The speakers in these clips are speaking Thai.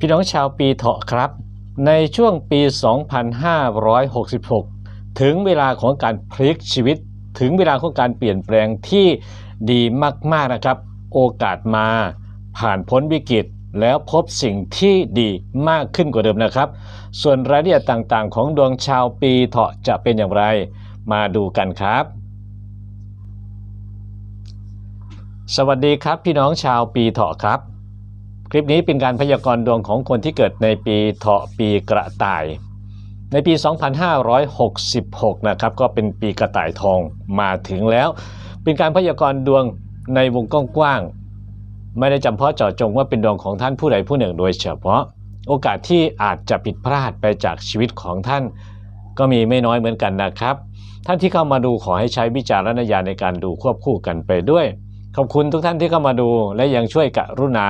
พี่น้องชาวปีเถาะครับ ในช่วงปี 2566 ถึงเวลาของการพลิกชีวิต ถึงเวลาของการเปลี่ยนแปลงที่ดีมากๆนะครับ โอกาสมา ผ่านพ้นวิกฤตแล้วพบสิ่งที่ดีมากขึ้นกว่าเดิมนะครับ ส่วนรายละเอียดต่างๆ ของดวงชาวปีเถาะจะเป็นอย่างไร มาดูกันครับ สวัสดีครับพี่น้องชาวปีเถาะครับ คลิปนี้เป็นการพยากรณ์ดวงของคนที่เกิดในปีเถาะปีกระต่าย ในปี 2566 นะครับ ก็เป็นปีกระต่ายทองมาถึงแล้ว เป็นการพยากรณ์ดวงในวงกว้างๆ ไม่ได้จำเพาะเจาะจงว่าเป็นดวงของท่านผู้ใดผู้หนึ่งโดยเฉพาะ โอกาสที่อาจจะผิดพลาดไปจากชีวิตของท่าน ก็มีไม่น้อยเหมือนกันนะครับ ท่านที่เข้ามาดูขอให้ใช้วิจารณญาณในการดูควบคู่กันไปด้วย ขอบคุณทุกท่านที่เข้ามาดูและยังช่วยกรุณา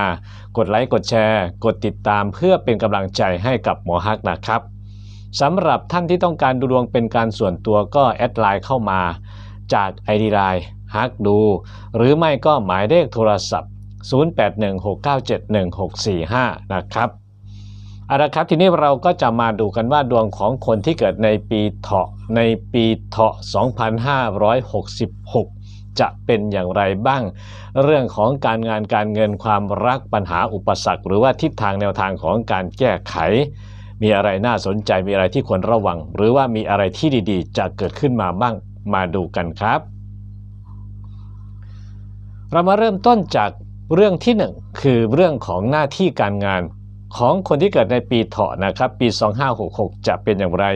กดไลค์กดแชร์ กดติดตามเพื่อเป็นกำลังใจให้กับหมอฮักนะครับสำหรับท่านที่ต้องการดูดวงเป็นการส่วนตัวก็แอดไลน์เข้ามา จาก ID ไลน์ฮักดู หรือไม่ก็หมายเลขโทรศัพท์ 0816971645 นะครับเอาละครับทีนี้เราก็จะมาดูกันว่าดวงของคนที่เกิดในปีเถาะในปีเถาะ 2566 จะเป็นอย่างไรบ้าง เรื่องของการงานการเงินความรักปัญหาอุปสรรค หรือว่าทิศทางแนวทางของการแก้ไข มีอะไรน่าสนใจมีอะไรที่ควรระวัง หรือว่ามีอะไรที่ดีๆ จะเกิดขึ้นมาบ้างมาดูกันครับ เรามาเริ่มต้นจากเรื่องที่หนึ่งคือเรื่องของหน้าที่การงานของคนที่เกิดในปีเถาะนะครับปี 2566 จะเป็นอย่างไร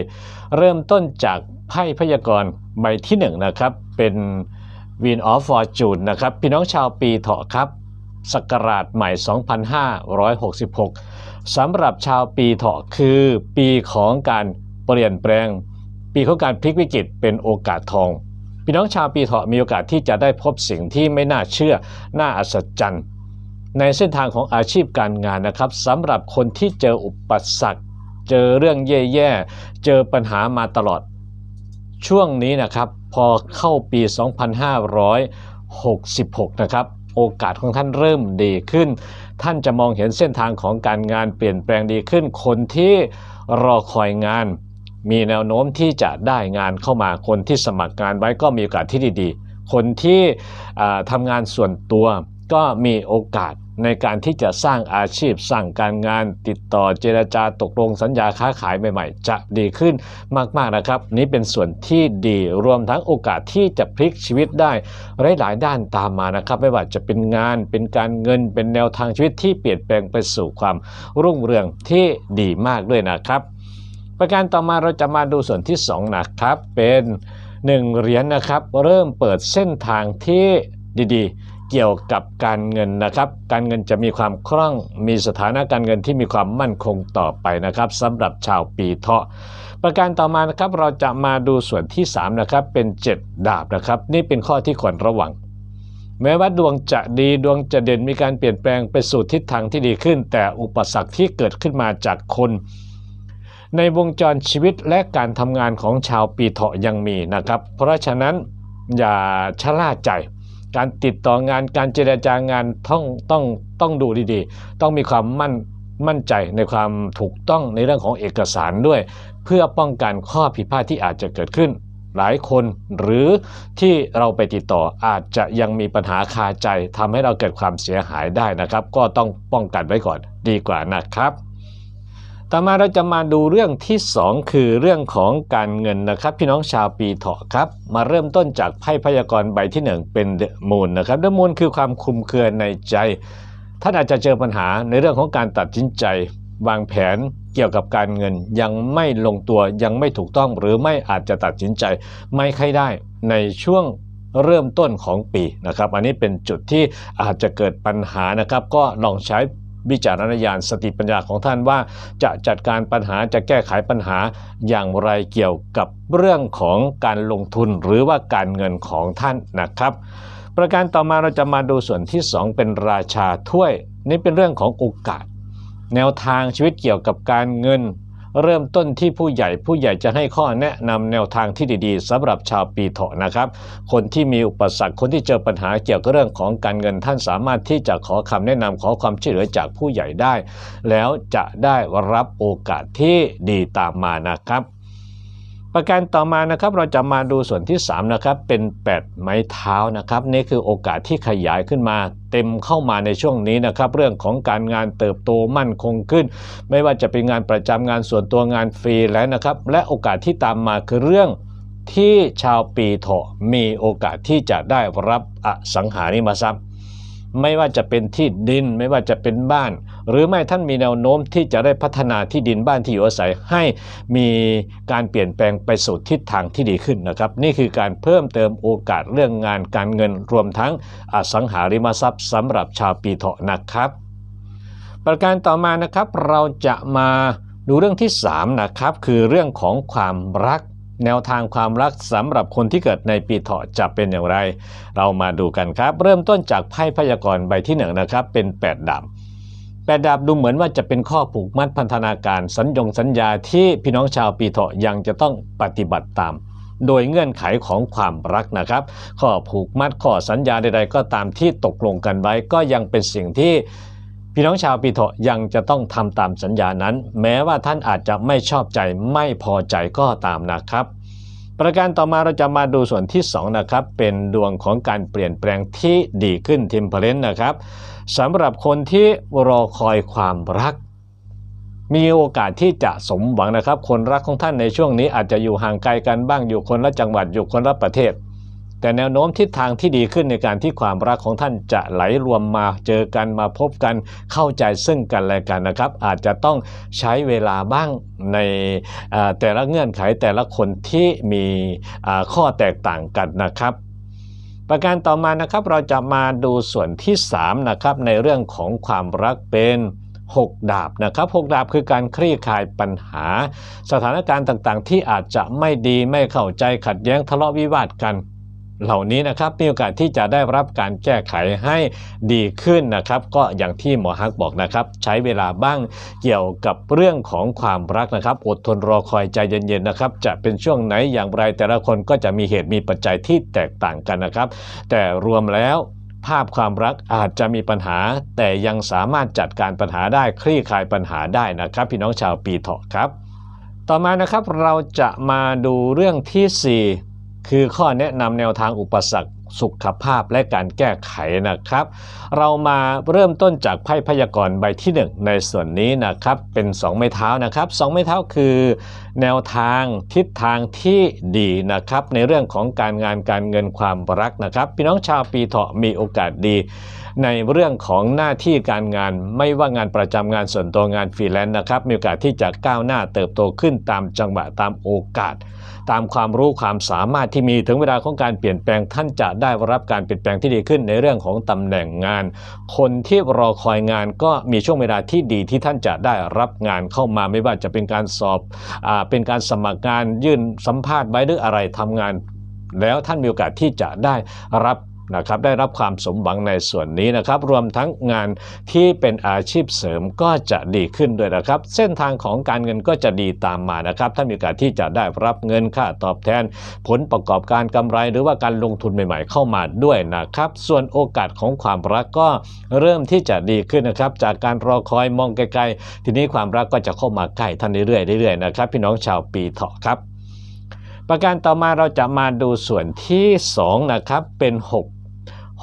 เริ่มต้นจากไพ่พยากรณ์ใบที่หนึ่งนะครับเป็น Wheel of Fortune นะครับพี่น้องชาวปีเถาะครับศักราชใหม่ 2566 สำหรับชาวปีเถาะคือปีของการเปลี่ยนแปลง ปีของการพลิกวิกฤตเป็นโอกาสทอง พี่น้องชาวปีเถาะมีโอกาสที่จะได้พบสิ่งที่ไม่น่าเชื่อ น่าอัศจรรย์ ในเส้นทางของอาชีพการงานนะครับสำหรับคนที่เจออุปสรรค เจอเรื่องแย่ๆ เจอปัญหามาตลอด ช่วงนี้นะครับพอเข้าปี 2566 นะครับโอกาสของท่านเริ่มดีขึ้น ท่านจะมองเห็นเส้นทางของการงานเปลี่ยนแปลงดีขึ้น คนที่รอคอยงาน มีแนวโน้มที่จะได้งานเข้ามา คนที่สมัครงานไว้ก็มีโอกาสที่ดีๆ คนที่ทำงานส่วนตัวก็มีโอกาส ในการที่จะสร้างอาชีพสร้างการงานติดต่อเจรจาตกลงสัญญาค้าขายใหม่ๆ จะดีขึ้นมากๆนะครับ นี้เป็นส่วนที่ดีรวมทั้งโอกาสที่จะพลิกชีวิตได้หลายๆด้านตามมานะครับ ไม่ว่าจะเป็นงานเป็นการเงินเป็นแนวทางชีวิตที่เปลี่ยนแปลงไปสู่ความรุ่งเรืองที่ดีมากด้วยนะครับ ประการต่อมาเราจะมาดูส่วนที่2นะครับเป็น 1 เหรียญนะครับ เริ่มเปิดเส้นทางที่ดีๆ เกี่ยวกับการเงินนะครับ การเงินจะมีความคล่องมีสถานะการเงินที่มีความมั่นคงต่อไปนะครับสำหรับชาวปีเถาะ ประการต่อมานะครับเราจะมาดูส่วนที่3นะครับเป็น 7 ดาบนะครับ นี่เป็นข้อที่ควรระวัง แม้ว่าดวงจะดีดวงจะเด่นมีการเปลี่ยนแปลงไปสู่ทิศทางที่ดีขึ้น แต่อุปสรรคที่เกิดขึ้นมาจากคนในวงจรชีวิตและการทำงานของชาวปีเถาะยังมีนะครับ เพราะฉะนั้นอย่าชะล่าใจ การติดต่องานการเจรจางานต้องต้องต้องดูดีๆ ต้องมีความมั่นมั่นใจในความถูกต้องในเรื่องของเอกสารด้วย เพื่อป้องกันข้อผิดพลาดที่อาจจะเกิดขึ้น หลายคนหรือที่เราไปติดต่ออาจจะยังมีปัญหาคาใจทำให้เราเกิดความเสียหายได้นะครับ ก็ต้องป้องกันไว้ก่อนดีกว่านะครับ ต่อมาเราจะมาดูเรื่องที่ 2 คือเรื่องของการเงินนะครับพี่น้องชาวปีเถาะครับ มาเริ่มต้นจากไพ่พยากรณ์ใบที่ 1 เป็นเดมูนนะครับเดมูนคือความคุมเครือในใจ ท่านอาจจะเจอปัญหาในเรื่องของการตัดสินใจ วางแผนเกี่ยวกับการเงินยังไม่ลงตัวยังไม่ถูกต้องหรือไม่อาจจะตัดสินใจ ไม่ค่อยได้ในช่วงเริ่มต้นของปีนะครับ อันนี้เป็นจุดที่อาจจะเกิดปัญหานะครับ ก็ลองใช้ วิจารณญาณสติปัญญาของท่านว่า จะจัดการปัญหาจะแก้ไขปัญหาอย่างไรเกี่ยวกับเรื่องของการลงทุนหรือว่าการเงินของท่านนะครับ ประการต่อมาเราจะมาดูส่วนที่ 2 เป็นราชาถ้วย นี่เป็นเรื่องของโอกาส แนวทางชีวิตเกี่ยวกับการเงิน เริ่มต้นที่ผู้ใหญ่ผู้ใหญ่จะให้ข้อแนะนำแนวทางที่ดีๆสำหรับชาวปีเถาะนะครับ คนที่มีอุปสรรคคนที่เจอปัญหาเกี่ยวกับเรื่องของการเงินท่านสามารถที่จะขอคำแนะนำขอความช่วยเหลือจากผู้ใหญ่ได้ แล้วจะได้รับโอกาสที่ดีตามมานะครับ ประการต่อมานะครับเราจะมาดูส่วนที่3นะครับเป็น8ไม้เท้านะครับนี่คือโอกาสที่ขยายขึ้นมาเต็มเข้ามาในช่วงนี้นะครับเรื่องของการงานเติบโตมั่นคงขึ้น ไม่ว่าจะเป็นงานประจำงานส่วนตัวงานฟรีแล้วนะครับและโอกาสที่ตามมาคือเรื่องที่ชาวปีเถาะมีโอกาสที่จะได้รับอสังหาริมทรัพย์ ไม่ว่าจะเป็นที่ดิน ไม่ว่าจะเป็นบ้าน หรือไม่ท่านมีแนวโน้มที่จะได้พัฒนาที่ดินบ้านที่อยู่อาศัยให้มีการเปลี่ยนแปลงไปสู่ทิศทางที่ดีขึ้นนะครับ นี่คือการเพิ่มเติมโอกาสเรื่องงานการเงินรวมทั้งอสังหาริมทรัพย์สำหรับชาวปีเถาะนะครับ ประการต่อมานะครับเราจะมาดูเรื่องที่3นะครับคือเรื่องของความรัก แนวทางความรักสำหรับคนที่เกิดในปีเถาะจะเป็นอย่างไร เรามาดูกันครับ เริ่มต้นจากไพ่พยากรณ์ใบที่หนึ่งนะครับ เป็น 8ดาบแปดดาบดูเหมือนว่าจะเป็นข้อผูกมัดพันธนาการสัญญงสัญญาที่พี่น้องชาวปีเถาะยังจะต้องปฏิบัติตาม โดยเงื่อนไขของความรักนะครับ ข้อผูกมัดข้อสัญญาใด ๆ ก็ตามที่ตกลงกันไว้ก็ยังเป็นสิ่งที่ พี่น้องชาวปีเถาะยังจะต้องทำตามสัญญานั้น แม้ว่าท่านอาจจะไม่ชอบใจไม่พอใจก็ตามนะครับ ประการต่อมาเราจะมาดูส่วนที่2นะครับเป็นดวงของการเปลี่ยนแปลงที่ดีขึ้นทิมเพลนนะครับสำหรับคนที่รอคอยความรัก มีโอกาสที่จะสมหวังนะครับ คนรักของท่านในช่วงนี้อาจจะอยู่ห่างไกลกันบ้างอยู่คนละจังหวัดอยู่คนละประเทศ แต่แนวโน้มทิศทางที่ดีขึ้นในการที่ความรักของท่านจะไหลรวมมาเจอกันมาพบกันเข้าใจซึ่งกันและกันนะครับ อาจจะต้องใช้เวลาบ้างในแต่ละเงื่อนไขแต่ละคนที่มีข้อแตกต่างกันนะครับประการต่อมานะครับเราจะมาดูส่วนที่3นะครับในเรื่องของความรักเป็น 6 ดาบนะครับ 6 ดาบคือการคลี่คลายปัญหา สถานการณ์ต่างๆ ที่อาจจะไม่ดีไม่เข้าใจขัดแย้งทะเลาะวิวาทกัน เหล่านี้นะครับมีโอกาสที่จะได้รับการแก้ไขให้ดีขึ้นนะครับ ก็อย่างที่หมอฮักบอกนะครับ ใช้เวลาบ้างเกี่ยวกับเรื่องของความรักนะครับ อดทนรอคอยใจเย็นๆนะครับ จะเป็นช่วงไหนอย่างไรแต่ละคนก็จะมีเหตุมีปัจจัยที่แตกต่างกันนะครับ แต่รวมแล้วภาพความรักอาจจะมีปัญหา แต่ยังสามารถจัดการปัญหาได้คลี่คลายปัญหาได้นะครับ พี่น้องชาวปีเถาะครับ ต่อมานะครับเราจะมาดูเรื่องทีสี่4 คือข้อแนะนำแนวทางอุปสรรคสุขภาพและการแก้ไขนะครับ เรามาเริ่มต้นจากไพ่พยากรณ์ใบที่ 1 ในส่วนนี้นะครับ เป็น 2 ไม้เท้านะครับสองไม้เท้าคือ แนวทางทิศทางที่ดีนะครับ ในเรื่องของการงานการเงินความรักนะครับ พี่น้องชาวปีเถาะมีโอกาสดี ในเรื่องของหน้าที่การงานไม่ว่างานประจำงานส่วนตัวงานฟรีแลนซ์นะครับมีโอกาสที่จะก้าวหน้าเติบโตขึ้นตามจังหวะตามโอกาส ตามความรู้ความสามารถที่มีถึงเวลาของการเปลี่ยนแปลงท่านจะได้รับการเปลี่ยนแปลงที่ดีขึ้นในเรื่องของตำแหน่งงาน คนที่รอคอยงานก็มีช่วงเวลาที่ดีที่ท่านจะได้รับงานเข้ามาไม่ว่าจะเป็นการสอบอเป็นการสมัครงานยื่นสัมภาษณ์ไว้หรืออะไรทำงาน แล้วท่านมีโอกาสที่จะได้รับ นะครับได้รับความสมหวังในส่วนนี้นะครับรวมทั้งงานที่เป็นอาชีพเสริมก็จะดีขึ้นด้วยนะครับ เส้นทางของการเงินก็จะดีตามมานะครับท่านมีโอกาสที่จะได้รับเงินค่าตอบแทน ผลประกอบการกำไร หรือว่าการลงทุนใหม่ ๆ เข้ามาด้วยนะครับ ส่วนโอกาสของความรักก็เริ่มที่จะดีขึ้นนะครับ จากการรอคอยมองไกลๆทีนี้ความรักก็จะเข้ามาใกล้ท่านเรื่อยๆเรื่อยๆนะครับ พี่น้องชาวปีเถาะครับ ประการต่อมาเราจะมาดูส่วนที่ 2 นะครับเป็น 6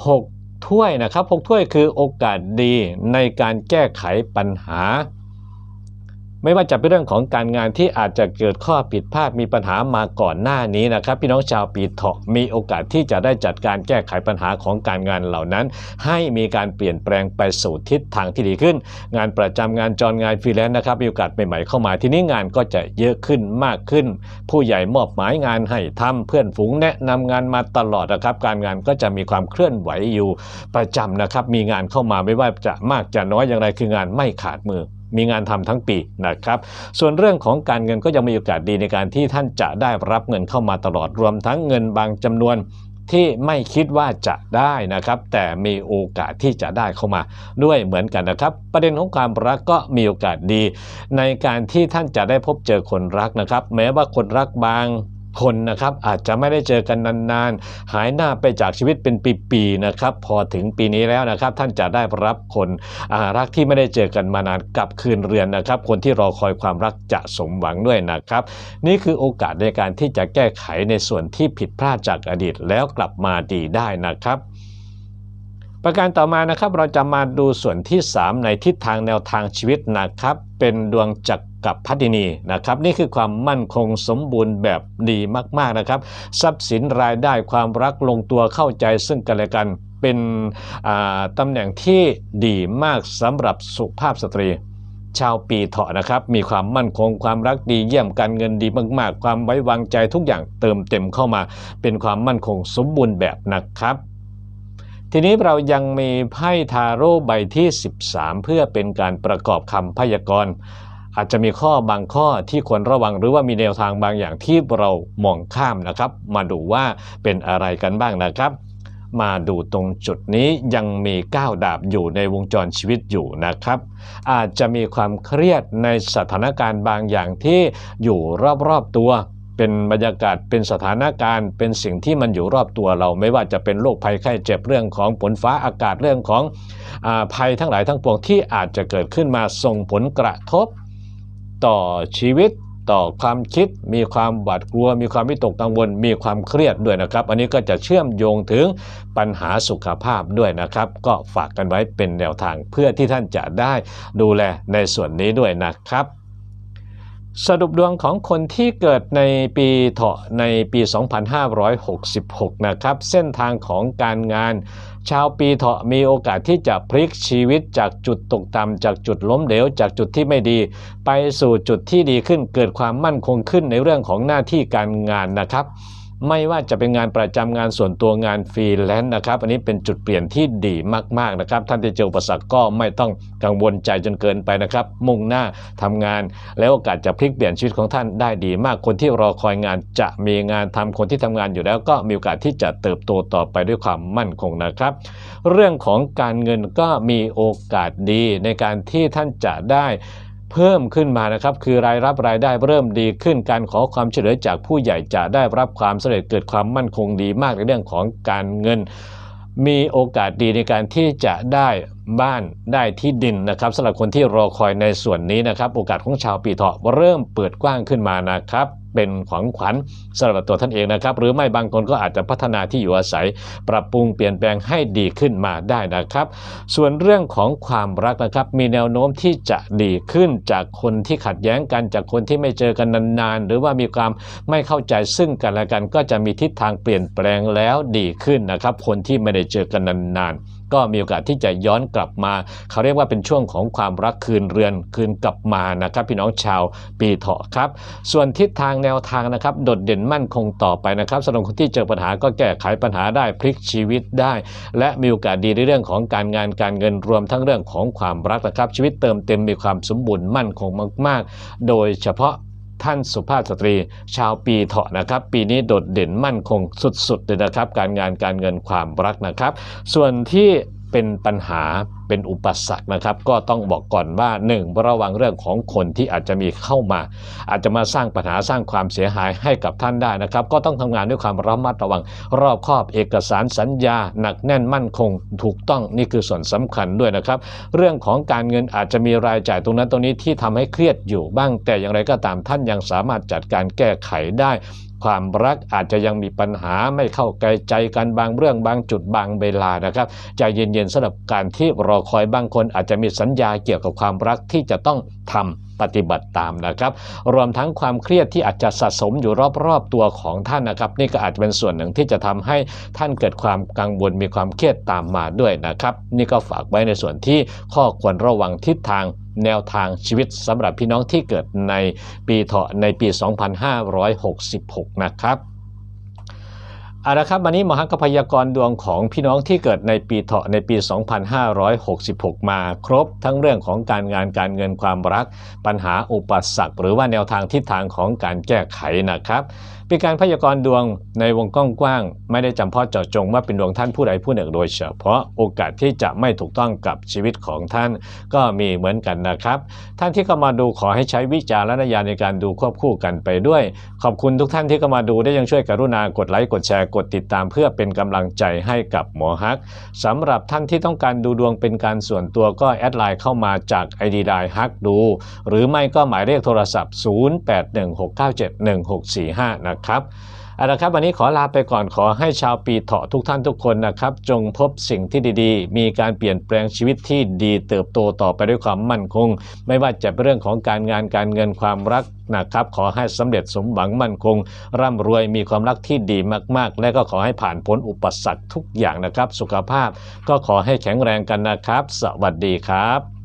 6ถ้วยนะครับ6ถ้วยคือโอกาสดีในการแก้ไขปัญหา ไม่ว่าจะเป็นเรื่องของการงานที่อาจจะเกิดข้อผิดพลาดมีปัญหามาก่อนหน้านี้นะครับ พี่น้องชาวปีเถาะมีโอกาสที่จะได้จัดการแก้ไขปัญหาของการงานเหล่านั้น ให้มีการเปลี่ยนแปลงไปสู่ทิศทางที่ดีขึ้น งานประจำงานจรงานฟรีแลนซ์นะครับมีโอกาสใหม่ๆเข้ามาทีนี้งานก็จะเยอะขึ้นมากขึ้น ผู้ใหญ่มอบหมายงานให้ทำเพื่อนฝูงแนะนำงานมาตลอดนะครับ การงานก็จะมีความเคลื่อนไหวอยู่ประจำนะครับ มีงานเข้ามาไม่ว่าจะมากจะน้อยอย่างไรคืองานไม่ขาดมือ มีงานทำทั้งปีนะครับ ส่วนเรื่องของการเงินก็ยังมีโอกาสดีในการที่ท่านจะได้รับเงินเข้ามาตลอดรวมทั้งเงินบางจำนวนที่ไม่คิดว่าจะได้นะครับ แต่มีโอกาสที่จะได้เข้ามาด้วยเหมือนกันนะครับ ประเด็นของความรักก็มีโอกาสดี ในการที่ท่านจะได้พบเจอคนรักนะครับ แม้ว่าคนรักบาง คนนะครับอาจจะไม่ได้เจอกันนานๆ หายหน้าไปจากชีวิตเป็นปีๆนะครับพอถึงปีนี้แล้วนะครับท่านจะได้รับคนรักที่ไม่ได้เจอกันมานานกลับคืนเรือนนะครับ คนที่รอคอยความรักจะสมหวังด้วยนะครับ นี่คือโอกาสในการที่จะแก้ไขในส่วนที่ผิดพลาดจากอดีตแล้วกลับมาดีได้นะครับ ประการต่อมานะครับเราจะมาดูส่วนที่ 3 ในทิศทางแนวทางชีวิตนะครับ เป็นดวงจักรกับพัฒนีนะครับ นี่คือความมั่นคงสมบูรณ์แบบดีมากๆนะครับ ทรัพย์สินรายได้ความรักลงตัวเข้าใจซึ่งกันและกันเป็นตำแหน่งที่ดีมากสำหรับสุภาพสตรีชาวปีเถาะนะครับ มีความมั่นคงความรักดีเยี่ยมการเงินดีมาก ๆ ความไว้วางใจทุกอย่างเติมเต็มเข้ามา เป็นความมั่นคงสมบูรณ์แบบนะครับ ทีนี้เรายังมีไพ่ทาโร่ใบที่ 13 เพื่อเป็นการประกอบคำพยากรณ์อาจจะมีข้อบางข้อที่ควรระวังหรือว่ามีแนวทางบางอย่างที่เรามองข้ามนะครับ มาดูว่าเป็นอะไรกันบ้างนะครับ มาดูตรงจุดนี้ยังมีก้าวดาบอยู่ในวงจรชีวิตอยู่นะครับ อาจจะมีความเครียดในสถานการณ์บางอย่างที่อยู่รอบๆตัว เป็นบรรยากาศเป็นสถานการณ์ เป็นสิ่งที่มันอยู่รอบตัวเรา ไม่ว่าจะเป็นโรคภัยไข้เจ็บเรื่องของฝนฟ้าอากาศเรื่องของอภัยทั้งหลายทั้งปวงที่อาจจะเกิดขึ้นมาส่งผลกระทบ ต่อชีวิตต่อความคิด มีความหวาดกลัว มีความวิตกกังวล มีความเครียดด้วยนะครับ อันนี้ก็จะเชื่อมโยงถึงปัญหาสุขภาพด้วยนะครับ ก็ฝากกันไว้เป็นแนวทางเพื่อที่ท่านจะได้ดูแลในส่วนนี้ด้วยนะครับ สรุปดวงของคนที่เกิดในปีเถาะในปี 2566 นะครับ เส้นทางของการงาน ชาวปีเถาะมีโอกาสที่จะพลิกชีวิตจากจุดตกต่ำจากจุดล้มเหลว จากจุดที่ไม่ดี ไปสู่จุดที่ดีขึ้นเกิดความมั่นคงขึ้นในเรื่องของหน้าที่การงานนะครับ ไม่ว่าจะเป็นงานประจำงานส่วนตัวงานฟรีแลนซ์นะครับ อันนี้เป็นจุดเปลี่ยนที่ดีมากๆนะครับ ท่านที่เจออุปสรรคก็ไม่ต้องกังวลใจจนเกินไปนะครับ มุ่งหน้าทำงาน แล้วโอกาสจะพลิกเปลี่ยนชีวิตของท่านได้ดีมากคนที่รอคอยงานจะมีงานทำคนที่ทำงานอยู่แล้ว ก็มีโอกาสที่จะเติบโตต่อไปด้วยความมั่นคงนะครับ เรื่องของการเงินก็มีโอกาสดีในการที่ท่านจะได้ เพิ่มขึ้นมานะครับ คือรายรับรายได้เริ่มดีขึ้นการขอความช่วยเหลือจากผู้ใหญ่จะได้รับความสำเร็จเกิดความมั่นคงดีมากในเรื่องของการเงิน มีโอกาสดีในการที่จะได้บ้านได้ที่ดินนะครับสำหรับคนที่รอคอยในส่วนนี้นะครับ โอกาสของชาวปีเถาะเริ่มเปิดกว้างขึ้นมานะครับ เป็นขวัญขวัญสำหรับตัวท่านเองนะครับ หรือไม่บางคนก็อาจจะพัฒนาที่อยู่อาศัย ปรับปรุงเปลี่ยนแปลงให้ดีขึ้นมาได้นะครับ ส่วนเรื่องของความรักนะครับ มีแนวโน้มที่จะดีขึ้นจากคนที่ขัดแย้งกันจากคนที่ไม่เจอกันนานๆ หรือว่ามีความไม่เข้าใจซึ่งกันและกัน ก็จะมีทิศทางเปลี่ยนแปลงแล้วดีขึ้นนะครับ คนที่ไม่ได้เจอกันนานๆ ก็มีโอกาสที่จะย้อนกลับมา เขาเรียกว่าเป็นช่วงของความรักคืนเรือนคืนกลับมานะครับ พี่น้องชาวปีเถาะครับ ส่วนทิศทางแนวทางนะครับ โดดเด่นมั่นคงต่อไปนะครับสำหรับคนที่เจอปัญหาก็แก้ไขปัญหาได้พลิกชีวิตได้ และมีโอกาสดีในเรื่องของการงานการเงินรวมทั้งเรื่องของความรักนะครับ ชีวิตเติมเต็มมีความสมบูรณ์มั่นคงมาก ๆ โดยเฉพาะ ท่านสุภาพสตรี ชาวปีเถาะนะครับ ปีนี้โดดเด่นมั่นคงสุดๆเลยนะครับ การงานการเงินความรักนะครับ ส่วนที่ เป็นปัญหาเป็นอุปสรรคนะครับ ก็ต้องบอกก่อนว่า 1. ระวังเรื่องของคนที่อาจจะมีเข้ามา อาจจะมาสร้างปัญหาสร้างความเสียหายให้กับท่านได้นะครับ ก็ต้องทำงานด้วยความระมัดระวัง รอบคอบเอกสารสัญญา หนักแน่นมั่นคงถูกต้องนี่คือส่วนสำคัญด้วยนะครับ เรื่องของการเงินอาจจะมีรายจ่ายตรงนั้นตรงนี้ที่ทำให้เครียดอยู่บ้าง แต่อย่างไรก็ตามท่านยังสามารถจัดการแก้ไขได้ ความรักอาจจะยังมีปัญหาไม่เข้าใจกันบางเรื่องบางจุดบางเวลานะครับใจเย็นๆสำหรับการที่รอคอยบางคนอาจจะมีสัญญาเกี่ยวกับความรักที่จะต้องทำปฏิบัติตามนะครับ รวมทั้งความเครียดที่อาจจะสะสมอยู่รอบๆตัวของท่านนะครับ นี่ก็อาจจะเป็นส่วนหนึ่งที่จะทำให้ท่านเกิดความกังวลมีความเครียดตามมาด้วยนะครับ นี่ก็ฝากไว้ในส่วนที่ข้อควรระวังทิศทาง แนวทางชีวิตสำหรับพี่น้องที่เกิดในปีเถาะในปี 2566 นะครับ เอาละครับวันนี้หมอฮักก็พยากรณ์ดวงของพี่น้องที่เกิดในปีเถาะในปี 2566 มาครบ ทั้งเรื่องของการงานการเงินความรัก ปัญหาอุปสรรคหรือว่าแนวทางทิศทางของการแก้ไขนะครับเป็นการพยากรณ์ดวงในวงกว้างๆไม่ได้จำเพาะเจาะจงว่าเป็นดวงท่านผู้ใดผู้หนึ่งโดยเฉพาะโอกาสที่จะไม่ถูกต้องกับชีวิตของท่านก็มีเหมือนกันนะครับ ท่านที่เข้ามาดูขอให้ใช้วิจารณญาณในการดูควบคู่กันไปด้วย ขอบคุณทุกท่านที่เข้ามาดูได้ยังช่วยกรุณากดไลค์กดแชร์กดติดตามเพื่อเป็นกำลังใจให้กับหมอฮักสำหรับท่านที่ต้องการดูดวงเป็นการส่วนตัวก็แอดไลน์เข้ามาจาก ID ไดฮักดู หรือไม่ก็หมายเลขโทรศัพท์ 0816971645 นะครับ เอาละครับวันนี้ขอลาไปก่อนขอให้ชาวปีเถาะทุกท่านทุกคนนะครับ จงพบสิ่งที่ดีๆ มีการเปลี่ยนแปลงชีวิตที่ดีเติบโตต่อไปด้วยความมั่นคง ไม่ว่าจะเป็นเรื่องของการงานการเงินความรักนะครับขอให้สำเร็จสมหวังมั่นคง ร่ำรวยมีความรักที่ดีมากๆ และก็ขอให้ผ่านพ้นอุปสรรคทุกอย่างนะครับ สุขภาพก็ขอให้แข็งแรงกันนะครับ สวัสดีครับ